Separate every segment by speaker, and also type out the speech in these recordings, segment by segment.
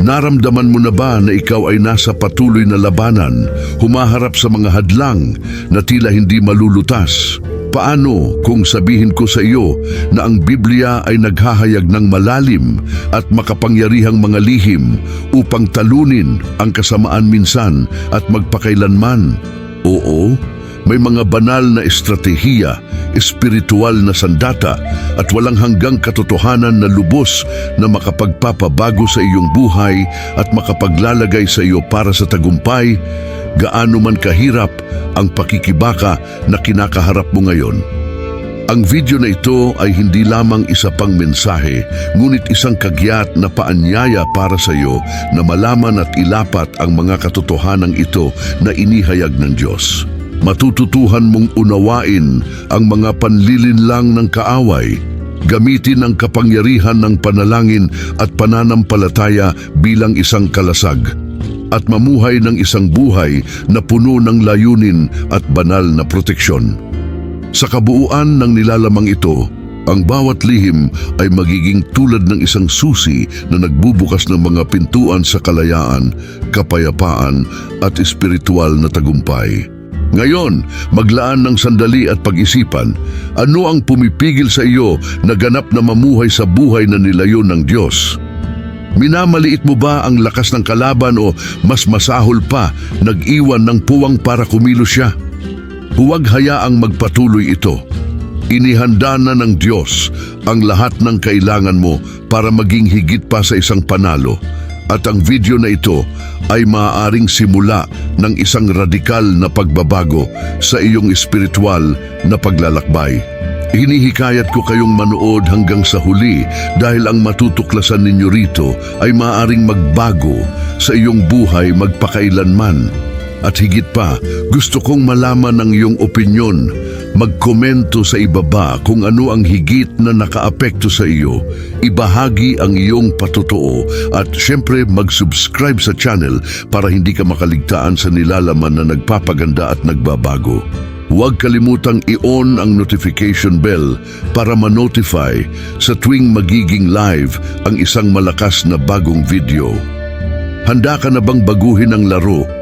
Speaker 1: Naramdaman mo na ba na ikaw ay nasa patuloy na labanan, humaharap sa mga hadlang na tila hindi malulutas? Paano kung sabihin ko sa iyo na ang Biblia ay naghahayag ng malalim at makapangyarihang mga lihim upang talunin ang kasamaan minsan at magpakailanman? Oo, may mga banal na estratehiya, espiritual na sandata at walang hanggang katotohanan na lubos na makapagpapabago sa iyong buhay at makapaglalagay sa iyo para sa tagumpay, gaano man kahirap ang pakikibaka na kinakaharap mo ngayon. Ang video na ito ay hindi lamang isa pang mensahe, ngunit isang kagyat na paanyaya para sa iyo na malaman at ilapat ang mga katotohanan ito na inihayag ng Diyos. Matututuhan mong unawain ang mga panlilinlang ng kaaway, gamitin ang kapangyarihan ng panalangin at pananampalataya bilang isang kalasag at mamuhay ng isang buhay na puno ng layunin at banal na proteksyon. Sa kabuuan ng nilalamang ito, ang bawat lihim ay magiging tulad ng isang susi na nagbubukas ng mga pintuan sa kalayaan, kapayapaan at espiritual na tagumpay. Ngayon, maglaan ng sandali at pag-isipan, ano ang pumipigil sa iyo na ganap na mamuhay sa buhay na nilayon ng Diyos? Minamaliit mo ba ang lakas ng kalaban o mas masahol pa, nag-iwan ng puwang para kumilos siya? Huwag hayaang magpatuloy ito. Inihanda na ng Diyos ang lahat ng kailangan mo para maging higit pa sa isang panalo. At ang video na ito ay maaaring simula ng isang radikal na pagbabago sa iyong espiritual na paglalakbay. Hinihikayat ko kayong manood hanggang sa huli dahil ang matutuklasan ninyo rito ay maaaring magbago sa iyong buhay magpakailanman. At higit pa, gusto kong malaman ang iyong opinyon. Magkomento sa ibaba kung ano ang higit na nakaapekto sa iyo. Ibahagi ang iyong patotoo at syempre mag-subscribe sa channel para hindi ka makaligtaan sa nilalaman na nagpapaganda at nagbabago. Huwag kalimutang i-on ang notification bell para ma-notify sa tuwing magiging live ang isang malakas na bagong video. Handa ka na bang baguhin ang laro?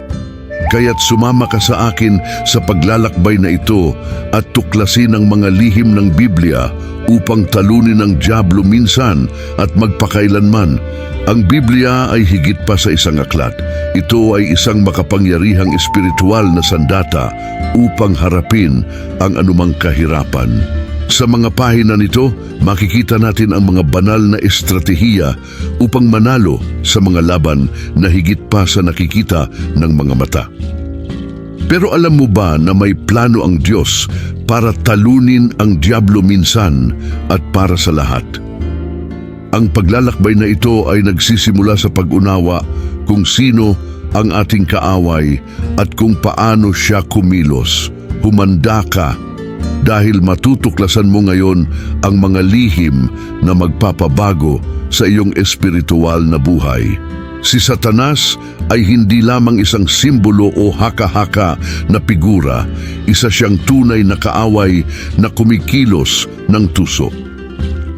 Speaker 1: Kaya't sumama ka sa akin sa paglalakbay na ito at tuklasin ang mga lihim ng Biblia upang talunin ang Diablo minsan at magpakailanman. Ang Biblia ay higit pa sa isang aklat. Ito ay isang makapangyarihang espiritual na sandata upang harapin ang anumang kahirapan. Sa mga pahina nito, makikita natin ang mga banal na estratehiya upang manalo sa mga laban na higit pa sa nakikita ng mga mata. Pero alam mo ba na may plano ang Diyos para talunin ang Diablo minsan at para sa lahat? Ang paglalakbay na ito ay nagsisimula sa pag-unawa kung sino ang ating kaaway at kung paano siya kumilos. Humanda ka dahil matutuklasan mo ngayon ang mga lihim na magpapabago sa iyong espiritual na buhay. Si Satanas ay hindi lamang isang simbolo o haka-haka na figura, isa siyang tunay na kaaway na kumikilos ng tuso.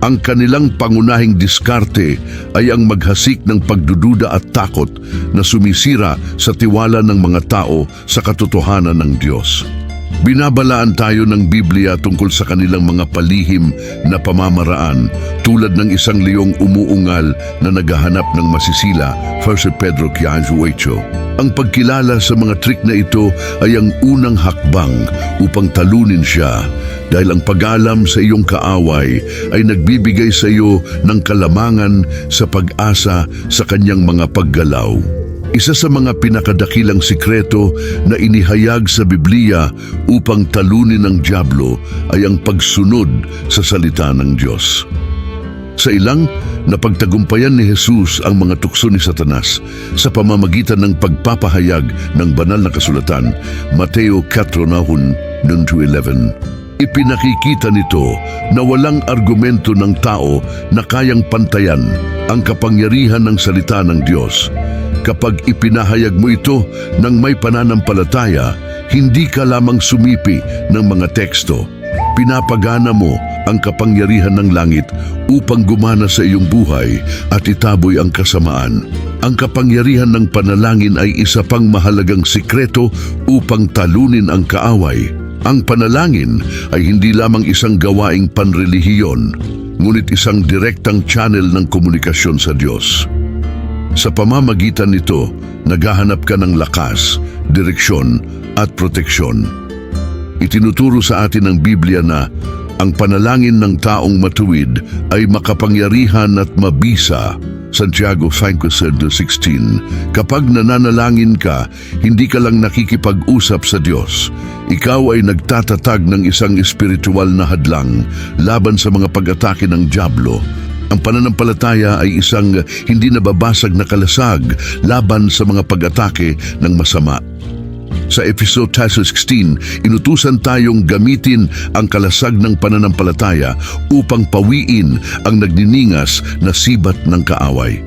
Speaker 1: Ang kanilang pangunahing diskarte ay ang maghasik ng pagdududa at takot na sumisira sa tiwala ng mga tao sa katotohanan ng Diyos. Binabalaan tayo ng Biblia tungkol sa kanilang mga palihim na pamamaraan tulad ng isang liyong umuungal na naghahanap ng masisila 1 Pedro 15.8. Ang pagkilala sa mga trik na ito ay ang unang hakbang upang talunin siya dahil ang pag-alam sa iyong kaaway ay nagbibigay sa iyo ng kalamangan sa pag-asa sa kanyang mga paggalaw. Isa sa mga pinakadakilang sikreto na inihayag sa Biblia upang talunin ang Diablo ay ang pagsunod sa salita ng Diyos. Sa ilang, napagtagumpayan ni Jesus ang mga tukso ni Satanas sa pamamagitan ng pagpapahayag ng banal na kasulatan, Mateo 4, 11. Ipinakikita nito na walang argumento ng tao na kayang pantayan ang kapangyarihan ng salita ng Diyos. Kapag ipinahayag mo ito ng may pananampalataya, hindi ka lamang sumipi ng mga teksto. Pinapagana mo ang kapangyarihan ng langit upang gumana sa iyong buhay at itaboy ang kasamaan. Ang kapangyarihan ng panalangin ay isa pang mahalagang sikreto upang talunin ang kaaway. Ang panalangin ay hindi lamang isang gawaing panrelihiyon, ngunit isang direktang channel ng komunikasyon sa Diyos. Sa pamamagitan nito, naghahanap ka ng lakas, direksyon at proteksyon. Itinuturo sa atin ng Biblia na ang panalangin ng taong matuwid ay makapangyarihan at mabisa. Santiago 5.16 Kapag nananalangin ka, hindi ka lang nakikipag-usap sa Diyos. Ikaw ay nagtatatag ng isang espiritual na hadlang laban sa mga pag-atake ng Diablo. Ang pananampalataya ay isang hindi nababasag na kalasag laban sa mga pag-atake ng masama. Sa episode 16, inutusan tayong gamitin ang kalasag ng pananampalataya upang pawiin ang nagniningas na sibat ng kaaway.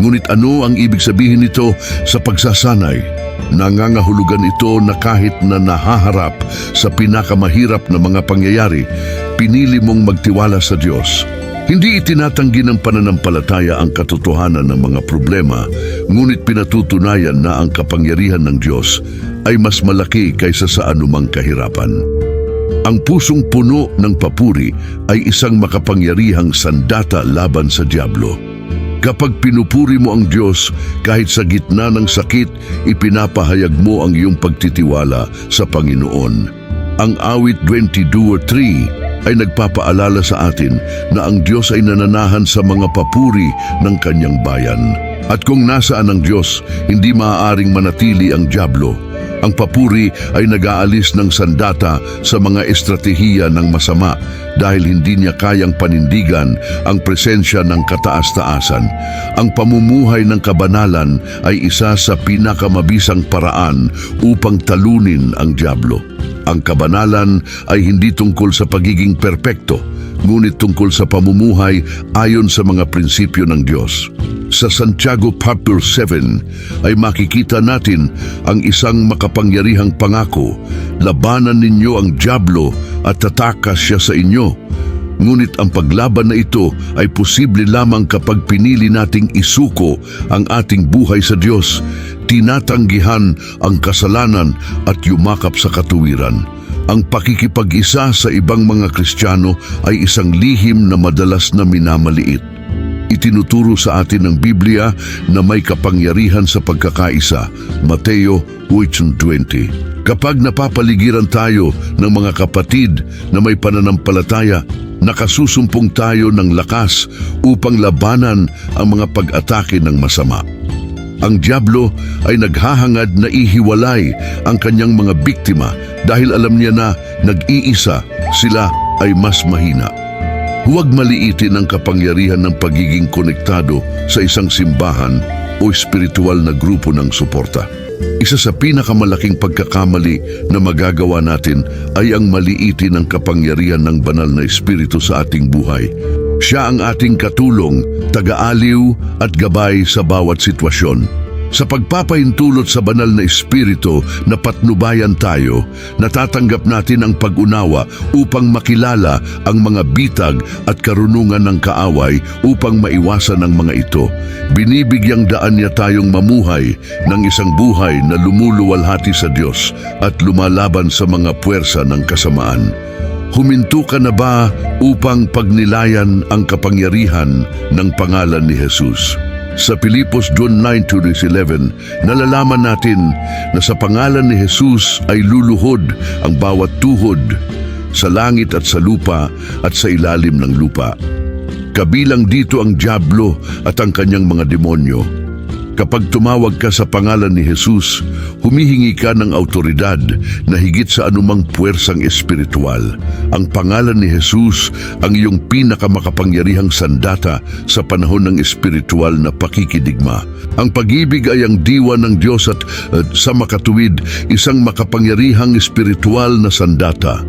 Speaker 1: Ngunit ano ang ibig sabihin nito sa pagsasanay? Nangangahulugan ito na kahit na nahaharap sa pinakamahirap na mga pangyayari, pinili mong magtiwala sa Diyos. Hindi itinatanggi ng pananampalataya ang katotohanan ng mga problema, ngunit pinatutunayan na ang kapangyarihan ng Diyos ay mas malaki kaysa sa anumang kahirapan. Ang pusong puno ng papuri ay isang makapangyarihang sandata laban sa Diablo. Kapag pinupuri mo ang Diyos, kahit sa gitna ng sakit, ipinapahayag mo ang iyong pagtitiwala sa Panginoon. Ang awit 22.3 ay nagpapaalala sa atin na ang Diyos ay nananahan sa mga papuri ng kanyang bayan. At kung nasaan ang Diyos, hindi maaaring manatili ang Diablo. Ang papuri ay nag-aalis ng sandata sa mga estratehiya ng masama dahil hindi niya kayang panindigan ang presensya ng kataas-taasan. Ang pamumuhay ng kabanalan ay isa sa pinakamabisang paraan upang talunin ang Diablo. Ang kabanalan ay hindi tungkol sa pagiging perpekto, ngunit tungkol sa pamumuhay ayon sa mga prinsipyo ng Diyos. Sa Santiago chapter 7 ay makikita natin ang isang makapangyarihang pangako, labanan ninyo ang Diablo at tatakas siya sa inyo. Ngunit ang paglaban na ito ay posible lamang kapag pinili nating isuko ang ating buhay sa Diyos, tinatanggihan ang kasalanan at yumakap sa katuwiran. Ang pakikipag-isa sa ibang mga Kristiyano ay isang lihim na madalas na minamaliit. Itinuturo sa atin ng Biblia na may kapangyarihan sa pagkakaisa, Mateo 8.20. Kapag napapaligiran tayo ng mga kapatid na may pananampalataya, nakasusumpong tayo ng lakas upang labanan ang mga pag-atake ng masama. Ang Diablo ay naghahangad na ihiwalay ang kanyang mga biktima dahil alam niya na nag-iisa sila ay mas mahina. Huwag maliitin ang kapangyarihan ng pagiging konektado sa isang simbahan o espiritual na grupo ng suporta. Isa sa pinakamalaking pagkakamali na magagawa natin ay ang maliitin ang kapangyarihan ng banal na espiritu sa ating buhay. Siya ang ating katulong, tagaaliw at gabay sa bawat sitwasyon. Sa pagpapahintulot sa banal na espiritu na patnubayan tayo, natatanggap natin ang pag-unawa upang makilala ang mga bitag at karunungan ng kaaway upang maiwasan ang mga ito. Binibigyang daan niya tayong mamuhay ng isang buhay na lumuluwalhati sa Diyos at lumalaban sa mga puwersa ng kasamaan. Huminto ka na ba upang pagnilayan ang kapangyarihan ng pangalan ni Jesus? Sa Pilipos 2.9-11, nalalaman natin na sa pangalan ni Jesus ay luluhod ang bawat tuhod sa langit at sa lupa at sa ilalim ng lupa. Kabilang dito ang Diablo at ang kanyang mga demonyo. Kapag tumawag ka sa pangalan ni Jesus, humihingi ka ng autoridad na higit sa anumang puwersang espiritual. Ang pangalan ni Jesus ang iyong pinakamakapangyarihang sandata sa panahon ng espiritual na pakikidigma. Ang pag-ibig ay ang diwa ng Diyos at at sa makatuwid, isang makapangyarihang espiritual na sandata.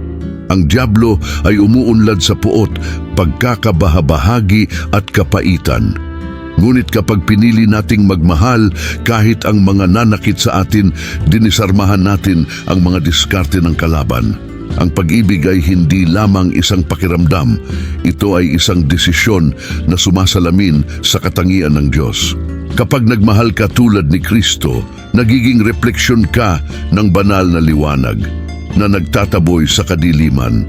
Speaker 1: Ang Diablo ay umuunlad sa puot, pagkakabahabahagi at kapaitan. Ngunit kapag pinili nating magmahal kahit ang mga nanakit sa atin, dinisarmahan natin ang mga diskarte ng kalaban. Ang pag-ibig ay hindi lamang isang pakiramdam, ito ay isang desisyon na sumasalamin sa katangian ng Diyos. Kapag nagmahal ka tulad ni Kristo, nagiging refleksyon ka ng banal na liwanag na nagtataboy sa kadiliman.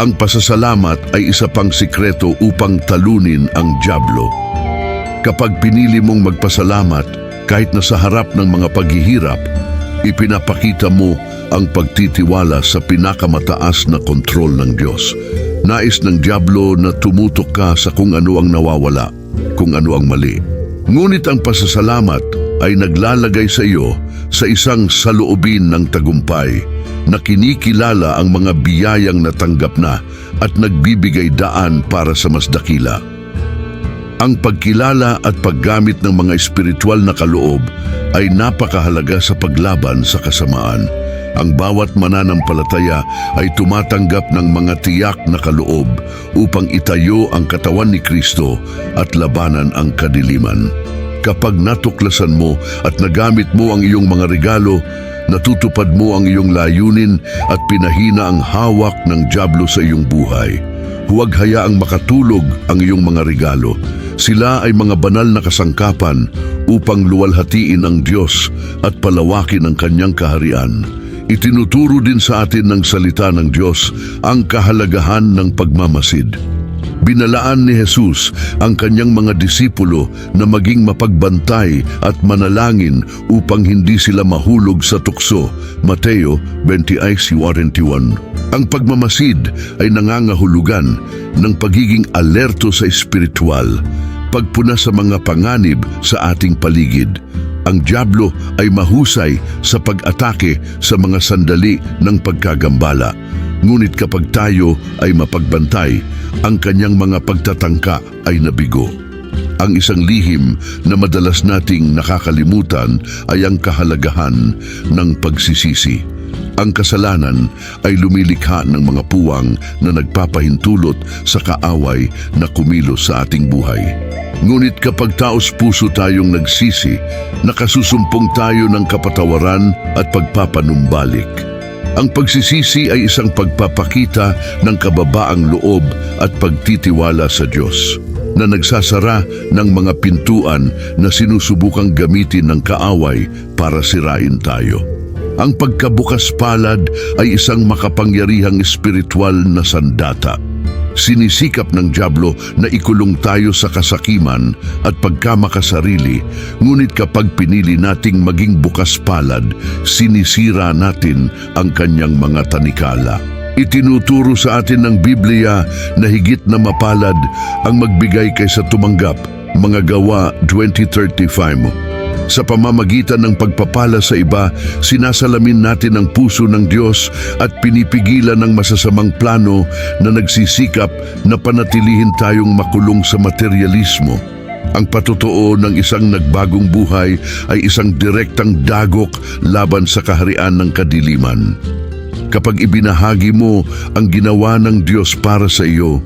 Speaker 1: Ang pasasalamat ay isa pang sikreto upang talunin ang Diablo. Kapag pinili mong magpasalamat, kahit na sa harap ng mga paghihirap, ipinapakita mo ang pagtitiwala sa pinakamataas na kontrol ng Diyos. Nais ng Diablo na tumutok ka sa kung ano ang nawawala, kung ano ang mali. Ngunit ang pasasalamat ay naglalagay sa iyo sa isang saloobin ng tagumpay na kinikilala ang mga biyayang natanggap na at nagbibigay daan para sa mas dakila. Ang pagkilala at paggamit ng mga espiritual na kaloob ay napakahalaga sa paglaban sa kasamaan. Ang bawat mananampalataya ay tumatanggap ng mga tiyak na kaloob upang itayo ang katawan ni Kristo at labanan ang kadiliman. Kapag natuklasan mo at nagamit mo ang iyong mga regalo, natutupad mo ang iyong layunin at pinahina ang hawak ng Diablo sa iyong buhay. Huwag hayaang makatulog ang iyong mga regalo. Sila ay mga banal na kasangkapan upang luwalhatiin ang Diyos at palawakin ang kanyang kaharian. Itinuturo din sa atin ng salita ng Diyos ang kahalagahan ng pagmamasid. Binalaan ni Jesus ang kanyang mga disipulo na maging mapagbantay at manalangin upang hindi sila mahulog sa tukso. Mateo 26:41. Ang pagmamasid ay nangangahulugan ng pagiging alerto sa espiritual, pagpuna sa mga panganib sa ating paligid. Ang Diablo ay mahusay sa pag-atake sa mga sandali ng pagkagambala. Ngunit kapag tayo ay mapagbantay, ang kanyang mga pagtatangka ay nabigo. Ang isang lihim na madalas nating nakakalimutan ay ang kahalagahan ng pagsisisi. Ang kasalanan ay lumilikha ng mga puwang na nagpapahintulot sa kaaway na kumilos sa ating buhay. Ngunit kapag taos puso tayong nagsisi, nakasusumpong tayo ng kapatawaran at pagpapanumbalik. Ang pagsisisi ay isang pagpapakita ng kababaang loob at pagtitiwala sa Diyos na nagsasara ng mga pintuan na sinusubukang gamitin ng kaaway para sirain tayo. Ang pagkabukas palad ay isang makapangyarihang espiritual na sandata. Sinisikap ng Diablo na ikulong tayo sa kasakiman at pagkamakasarili, ngunit kapag pinili nating maging bukas palad, sinisira natin ang kanyang mga tanikala. Itinuturo sa atin ng Biblia na higit na mapalad ang magbigay kaysa tumanggap, mga gawa 2035. Sa pamamagitan ng pagpapala sa iba, sinasalamin natin ang puso ng Diyos at pinipigilan ng masasamang plano na nagsisikap na panatilihin tayong makulong sa materialismo. Ang patotoo ng isang nagbagong buhay ay isang direktang dagok laban sa kaharian ng kadiliman. Kapag ibinahagi mo ang ginawa ng Diyos para sa iyo,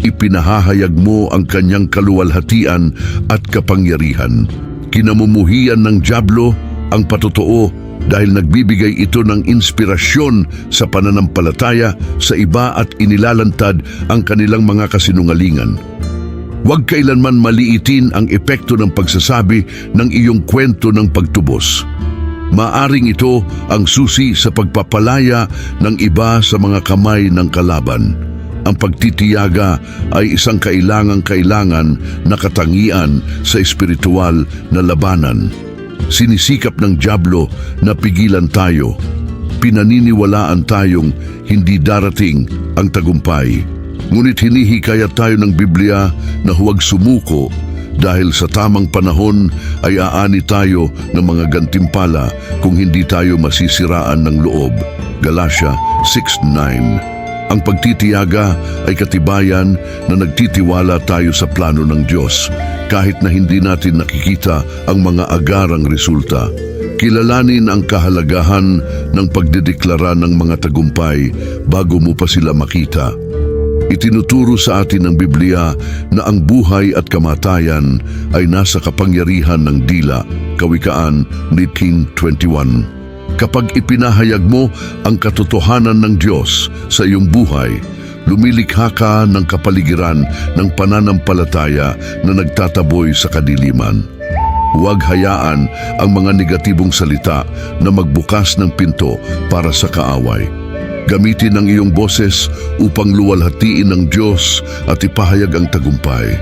Speaker 1: ipinahahayag mo ang kanyang kaluwalhatian at kapangyarihan kinamumuhian ng Diablo ang patotoo dahil nagbibigay ito ng inspirasyon sa pananampalataya sa iba at inilalantad ang kanilang mga kasinungalingan. Huwag kailanman maliitin ang epekto ng pagsasabi ng iyong kwento ng pagtubos. Maaring ito ang susi sa pagpapalaya ng iba sa mga kamay ng kalaban. Ang pagtitiyaga ay isang kailangang-kailangan na katangian sa espiritual na labanan. Sinisikap ng Diablo na pigilan tayo. Pinaniniwalaan tayong hindi darating ang tagumpay. Ngunit hinihikayat tayo ng Biblia na huwag sumuko dahil sa tamang panahon ay aani tayo ng mga gantimpala kung hindi tayo masisiraan ng loob. Galatia 6.9 ang pagtitiyaga ay katibayan na nagtitiwala tayo sa plano ng Diyos kahit na hindi natin nakikita ang mga agarang resulta. Kilalanin ang kahalagahan ng pagdedeklara ng mga tagumpay bago mo pa sila makita. Itinuturo sa atin ng Biblia na ang buhay at kamatayan ay nasa kapangyarihan ng dila, Kawikaan 1921. Kapag ipinahayag mo ang katotohanan ng Diyos sa iyong buhay, lumilikha ka ng kapaligiran ng pananampalataya na nagtataboy sa kadiliman. Huwag hayaan ang mga negatibong salita na magbukas ng pinto para sa kaaway. Gamitin ang iyong boses upang luwalhatiin ng Diyos at ipahayag ang tagumpay.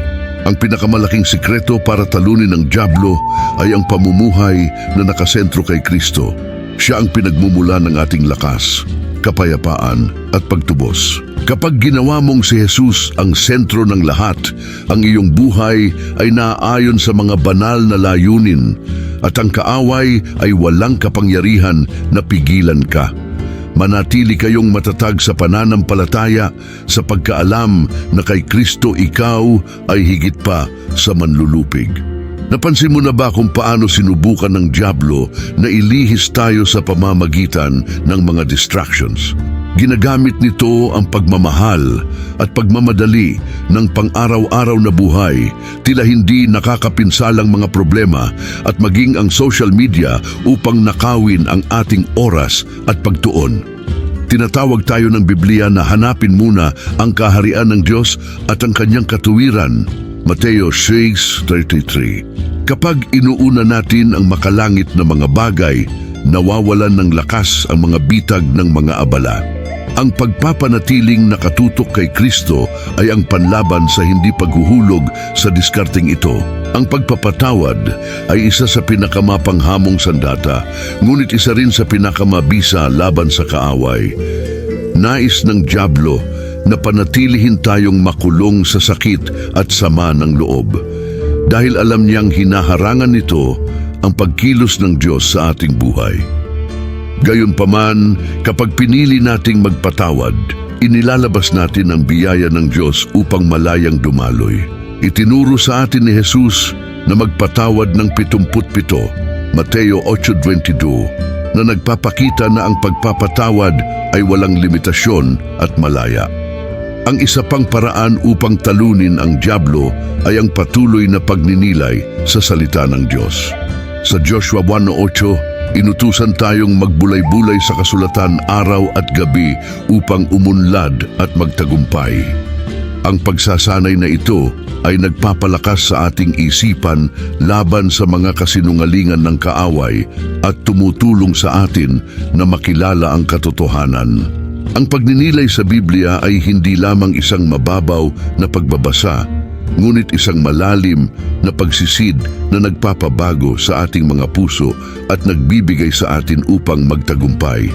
Speaker 1: Ang pinakamalaking sikreto para talunin ng Diablo ay ang pamumuhay na nakasentro kay Kristo. Siya ang pinagmumula ng ating lakas, kapayapaan at pagtubos. Kapag ginawa mong si Jesus ang sentro ng lahat, ang iyong buhay ay naaayon sa mga banal na layunin at ang kaaway ay walang kapangyarihan na pigilan ka. Manatili kayong matatag sa pananampalataya sa pagkaalam na kay Kristo ikaw ay higit pa sa manlulupig. Napansin mo na ba kung paano sinubukan ng Diablo na ilihis tayo sa pamamagitan ng mga distractions? Ginagamit nito ang pagmamahal at pagmamadali ng pang-araw-araw na buhay, tila hindi nakakapinsalang mga problema at maging ang social media upang nakawin ang ating oras at pagtuon. Tinatawag tayo ng Biblia na hanapin muna ang kaharian ng Diyos at ang kanyang katuwiran. Mateo 6.33 Kapag inuuna natin ang makalangit na mga bagay, nawawalan ng lakas ang mga bitag ng mga abala. Ang pagpapanatiling nakatutok kay Kristo ay ang panlaban sa hindi paghuhulog sa diskarting ito. Ang pagpapatawad ay isa sa pinakamapanghamong sandata, ngunit isa rin sa pinakamabisa laban sa kaaway. Nais ng Diablo na panatilihin tayong makulong sa sakit at sama ng loob. Dahil alam niyang hinaharangan nito ang pagkilos ng Diyos sa ating buhay. Gayunpaman, kapag pinili nating magpatawad, inilalabas natin ang biyaya ng Diyos upang malayang dumaloy. Itinuro sa atin ni Jesus na magpatawad ng 77, Mateo 8.22, na nagpapakita na ang pagpapatawad ay walang limitasyon at malaya. Ang isa pang paraan upang talunin ang Diablo ay ang patuloy na pagninilay sa salita ng Diyos. Sa Joshua 1.8, inutusan tayong magbulay-bulay sa kasulatan araw at gabi upang umunlad at magtagumpay. Ang pagsasanay na ito ay nagpapalakas sa ating isipan laban sa mga kasinungalingan ng kaaway at tumutulong sa atin na makilala ang katotohanan. Ang pagninilay sa Biblia ay hindi lamang isang mababaw na pagbabasa, ngunit isang malalim na pagsisid na nagpapabago sa ating mga puso at nagbibigay sa atin upang magtagumpay.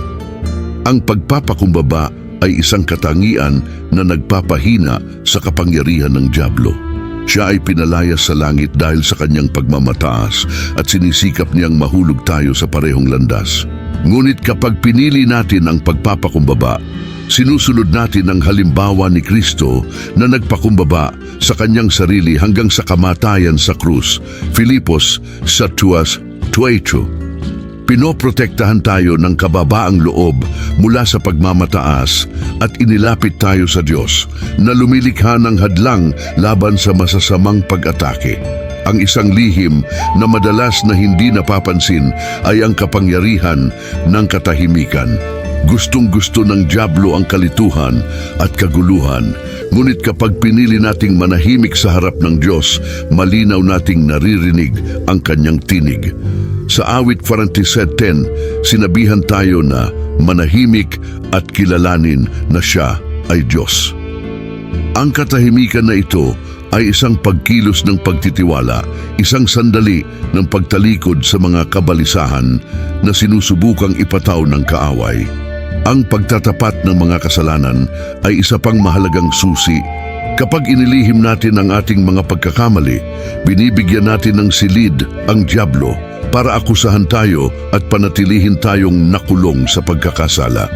Speaker 1: Ang pagpapakumbaba ay isang katangian na nagpapahina sa kapangyarihan ng Diablo. Siya ay pinalayas sa langit dahil sa kanyang pagmamataas at sinisikap niyang mahulog tayo sa parehong landas. Ngunit kapag pinili natin ang pagpapakumbaba, sinusunod natin ang halimbawa ni Kristo na nagpakumbaba sa kanyang sarili hanggang sa kamatayan sa krus. Filipos sa tuas 22. Pinoprotektahan tayo ng kababaang loob mula sa pagmamataas at inilapit tayo sa Diyos na lumilikha ng hadlang laban sa masasamang pag-atake. Ang isang lihim na madalas na hindi napapansin ay ang kapangyarihan ng katahimikan. Gustong gusto ng Diablo ang kalituhan at kaguluhan. Ngunit kapag pinili nating manahimik sa harap ng Diyos, malinaw nating naririnig ang kanyang tinig. Sa awit 47.10, sinabihan tayo na manahimik at kilalanin na siya ay Diyos. Ang katahimikan na ito ay isang pagkilos ng pagtitiwala, isang sandali ng pagtalikod sa mga kabalisahan na sinusubukang ipataw ng kaaway. Ang pagtatapat ng mga kasalanan ay isa pang mahalagang susi. Kapag inilihim natin ang ating mga pagkakamali, binibigyan natin ng silid ang Diablo para akusahan tayo at panatilihin tayong nakulong sa pagkakasala.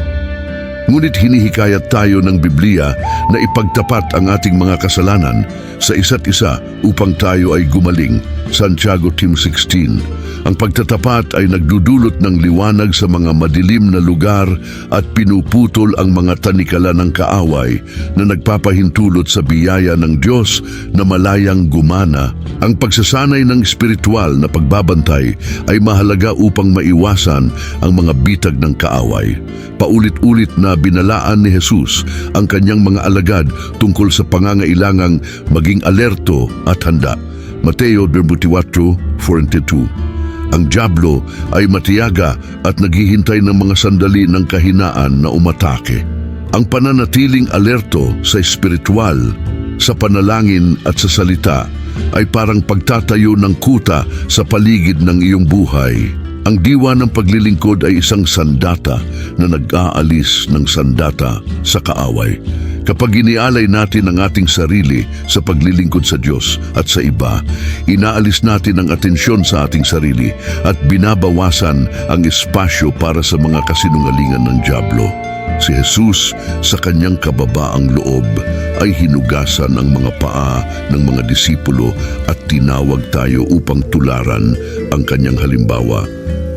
Speaker 1: Ngunit hinihikayat tayo ng Biblia na ipagtapat ang ating mga kasalanan sa isa't isa upang tayo ay gumaling Santiago Team 16. Ang pagtatapat ay nagdudulot ng liwanag sa mga madilim na lugar at pinuputol ang mga tanikala ng kaaway na nagpapahintulot sa biyaya ng Diyos na malayang gumana. Ang pagsasanay ng espiritual na pagbabantay ay mahalaga upang maiwasan ang mga bitag ng kaaway. Paulit-ulit na binalaan ni Jesus ang kanyang mga alagad tungkol sa pangangailangang maging alerto at handa. Mateo 24:42 Ang Diablo ay matiyaga at naghihintay ng mga sandali ng kahinaan na umatake. Ang pananatiling alerto sa espiritual, sa panalangin at sa salita ay parang pagtatayo ng kuta sa paligid ng iyong buhay. Ang diwa ng paglilingkod ay isang sandata na nag-aalis ng sandata sa kaaway. Kapag inialay natin ang ating sarili sa paglilingkod sa Diyos at sa iba, inaalis natin ang atensyon sa ating sarili at binabawasan ang espasyo para sa mga kasinungalingan ng Diablo. Si Jesus sa kanyang kababaang loob ay hinugasan ang mga paa ng mga disipulo at tinawag tayo upang tularan ang kanyang halimbawa.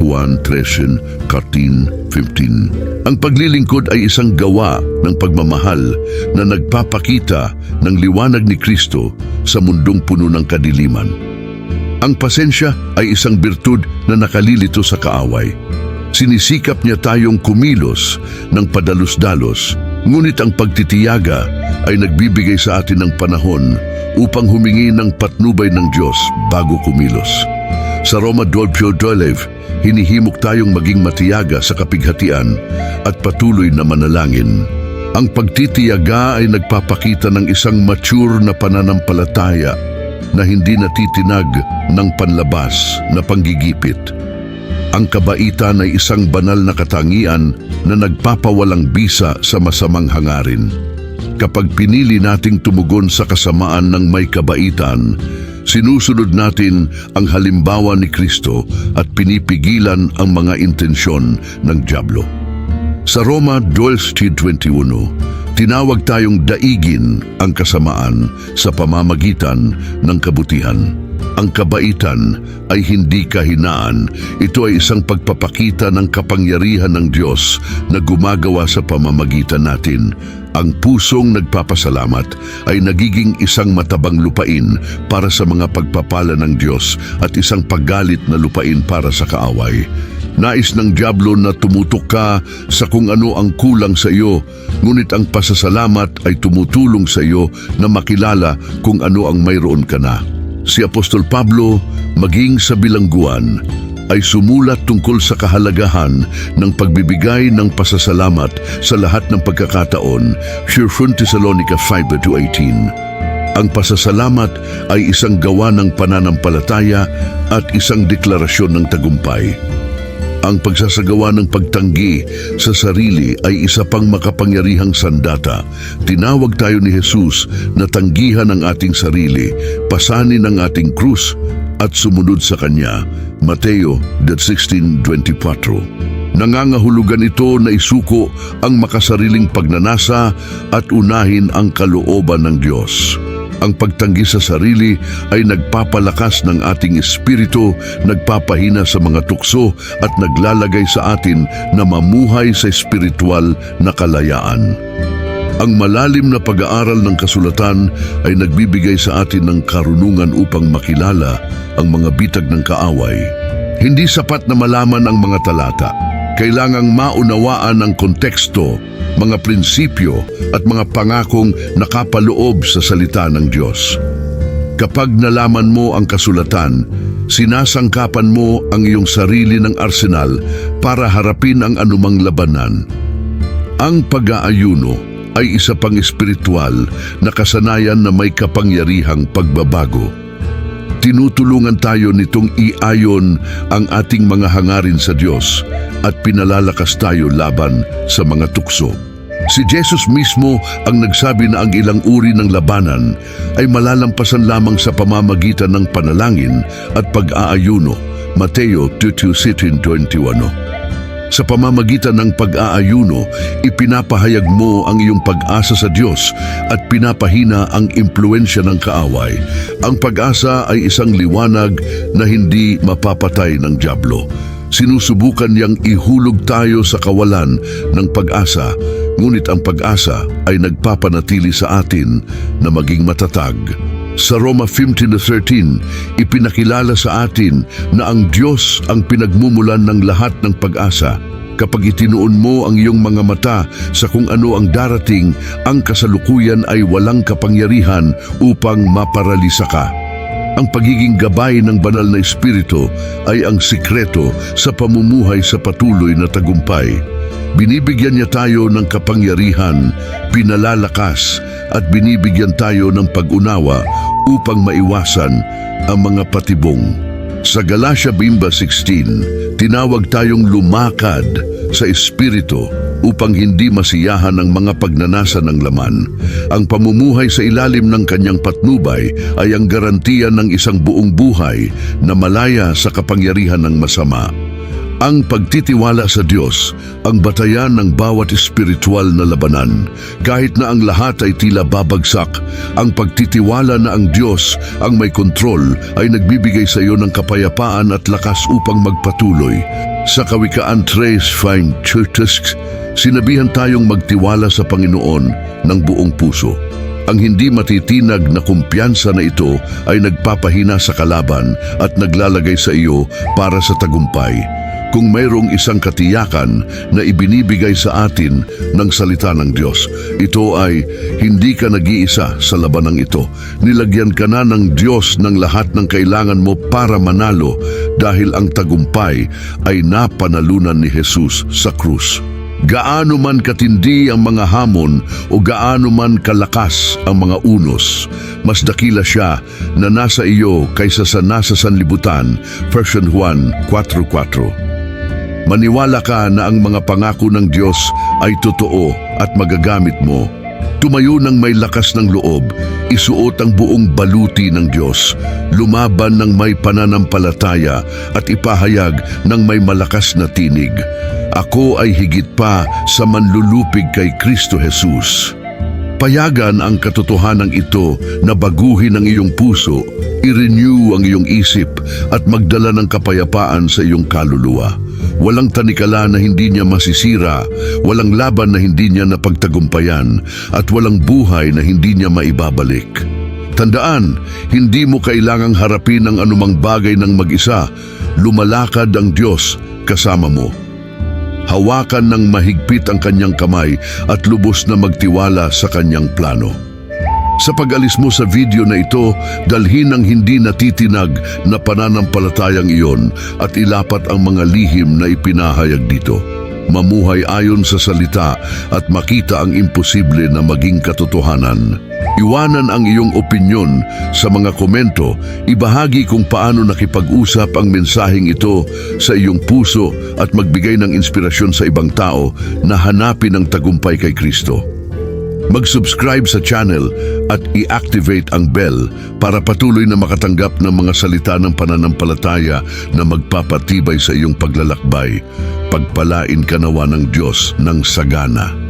Speaker 1: Juan 13, 14, 15. Ang paglilingkod ay isang gawa ng pagmamahal na nagpapakita ng liwanag ni Kristo sa mundong puno ng kadiliman. Ang pasensya ay isang birtud na nakalilito sa kaaway. Sinisikap niya tayong kumilos ng padalos-dalos, ngunit ang pagtitiyaga ay nagbibigay sa atin ng panahon upang humingi ng patnubay ng Diyos bago kumilos. Sa Roma 12.12, hinihimok tayong maging matiyaga sa kapighatian at patuloy na manalangin. Ang pagtitiyaga ay nagpapakita ng isang mature na pananampalataya na hindi natitinag ng panlabas na panggigipit. Ang kabaitan ay isang banal na katangian na nagpapawalang bisa sa masamang hangarin. Kapag pinili nating tumugon sa kasamaan ng may kabaitan, sinusunod natin ang halimbawa ni Kristo at pinipigilan ang mga intensyon ng Diablo. Sa Roma 12.21, tinawag tayong daigin ang kasamaan sa pamamagitan ng kabutihan. Ang kabaitan ay hindi kahinaan. Ito ay isang pagpapakita ng kapangyarihan ng Diyos na gumagawa sa pamamagitan natin. Ang pusong nagpapasalamat ay nagiging isang matabang lupain para sa mga pagpapala ng Diyos at isang paggalit na lupain para sa kaaway. Nais ng Diablo na tumutok ka sa kung ano ang kulang sa iyo, ngunit ang pasasalamat ay tumutulong sa iyo na makilala kung ano ang mayroon ka na. Si Apostol Pablo, maging sa bilangguan, ay sumulat tungkol sa kahalagahan ng pagbibigay ng pasasalamat sa lahat ng pagkakataon, 1 Thessalonica 5-18. Ang pasasalamat ay isang gawa ng pananampalataya at isang deklarasyon ng tagumpay. Ang pagsasagawa ng pagtanggi sa sarili ay isa pang makapangyarihang sandata. Tinawag tayo ni Jesus na tanggihan ang ating sarili, pasanin ang ating krus at sumunod sa Kanya. Mateo 16.24 Nangangahulugan ito na isuko ang makasariling pagnanasa at unahin ang kalooban ng Diyos. Ang pagtanggi sa sarili ay nagpapalakas ng ating espiritu, nagpapahina sa mga tukso at naglalagay sa atin na mamuhay sa espiritual na kalayaan. Ang malalim na pag-aaral ng kasulatan ay nagbibigay sa atin ng karunungan upang makilala ang mga bitag ng kaaway. Hindi sapat na malaman ang mga talata. Kailangang maunawaan ang konteksto, mga prinsipyo at mga pangakong nakapaloob sa salita ng Diyos. Kapag nalaman mo ang kasulatan, sinasangkapan mo ang iyong sarili ng arsenal para harapin ang anumang labanan. Ang pag-aayuno ay isa pang espiritual na kasanayan na may kapangyarihang pagbabago. Tinutulungan tayo nitong iayon ang ating mga hangarin sa Diyos at pinalalakas tayo laban sa mga tukso. Si Jesus mismo ang nagsabi na ang ilang uri ng labanan ay malalampasan lamang sa pamamagitan ng panalangin at pag-aayuno. Mateo 22:21. Sa pamamagitan ng pag-aayuno, ipinapahayag mo ang iyong pag-asa sa Diyos at pinapahina ang impluensya ng kaaway. Ang pag-asa ay isang liwanag na hindi mapapatay ng Diablo. Sinusubukan niyang ihulog tayo sa kawalan ng pag-asa, ngunit ang pag-asa ay nagpapanatili sa atin na maging matatag. Sa Roma 15.13, ipinakilala sa atin na ang Diyos ang pinagmumulan ng lahat ng pag-asa. Kapag itinuon mo ang iyong mga mata sa kung ano ang darating, ang kasalukuyan ay walang kapangyarihan upang maparalisa ka. Ang pagiging gabay ng banal na espiritu ay ang sikreto sa pamumuhay sa patuloy na tagumpay. Binibigyan niya tayo ng kapangyarihan, pinalalakas at binibigyan tayo ng pag-unawa upang maiwasan ang mga patibong. Sa Galatia Bimba 16, tinawag tayong lumakad sa Espiritu upang hindi masiyahan ang mga pagnanasa ng laman. Ang pamumuhay sa ilalim ng kanyang patnubay ay ang garantiya ng isang buong buhay na malaya sa kapangyarihan ng masama. Ang pagtitiwala sa Diyos ang batayan ng bawat espiritual na labanan. Kahit na ang lahat ay tila babagsak, ang pagtitiwala na ang Diyos ang may kontrol ay nagbibigay sa iyo ng kapayapaan at lakas upang magpatuloy. Sa Kawikaan 3.5 sinabihan tayong magtiwala sa Panginoon ng buong puso. Ang hindi matitinag na kumpiyansa na ito ay nagpapahina sa kalaban at naglalagay sa iyo para sa tagumpay. Kung mayroong isang katiyakan na ibinibigay sa atin ng salita ng Diyos, ito ay hindi ka nag-iisa sa labanang ito. Nilagyan ka na ng Diyos ng lahat ng kailangan mo para manalo dahil ang tagumpay ay napanalunan ni Jesus sa krus. Gaano man katindi ang mga hamon o gaano man kalakas ang mga unos, mas dakila siya na nasa iyo kaysa sa nasa sanlibutan. Version 1, 4.4 Maniwala ka na ang mga pangako ng Diyos ay totoo at magagamit mo. Tumayo ng may lakas ng loob, isuot ang buong baluti ng Diyos, lumaban ng may pananampalataya at ipahayag ng may malakas na tinig. Ako ay higit pa sa manlulupig kay Kristo Jesus. Payagan ang katotohanan ito na baguhin ang iyong puso, i-renew ang iyong isip at magdala ng kapayapaan sa iyong kaluluwa. Walang tanikala na hindi niya masisira, walang laban na hindi niya napagtagumpayan, at walang buhay na hindi niya maibabalik. Tandaan, hindi mo kailangang harapin ang anumang bagay ng mag-isa, lumalakad ang Diyos kasama mo. Hawakan ng mahigpit ang kanyang kamay at lubos na magtiwala sa kanyang plano. Sa pag-alis mo sa video na ito, dalhin ang hindi natitinag na pananampalatayang iyon at ilapat ang mga lihim na ipinahayag dito. Mamuhay ayon sa salita at makita ang imposible na maging katotohanan. Iwanan ang iyong opinyon sa mga komento, ibahagi kung paano nakipag-usap ang mensaheng ito sa iyong puso at magbigay ng inspirasyon sa ibang tao na hanapin ang tagumpay kay Kristo. Mag-subscribe sa channel at i-activate ang bell para patuloy na makatanggap ng mga salita ng pananampalataya na magpapatibay sa iyong paglalakbay. Pagpalain ka nawa ng Diyos ng sagana.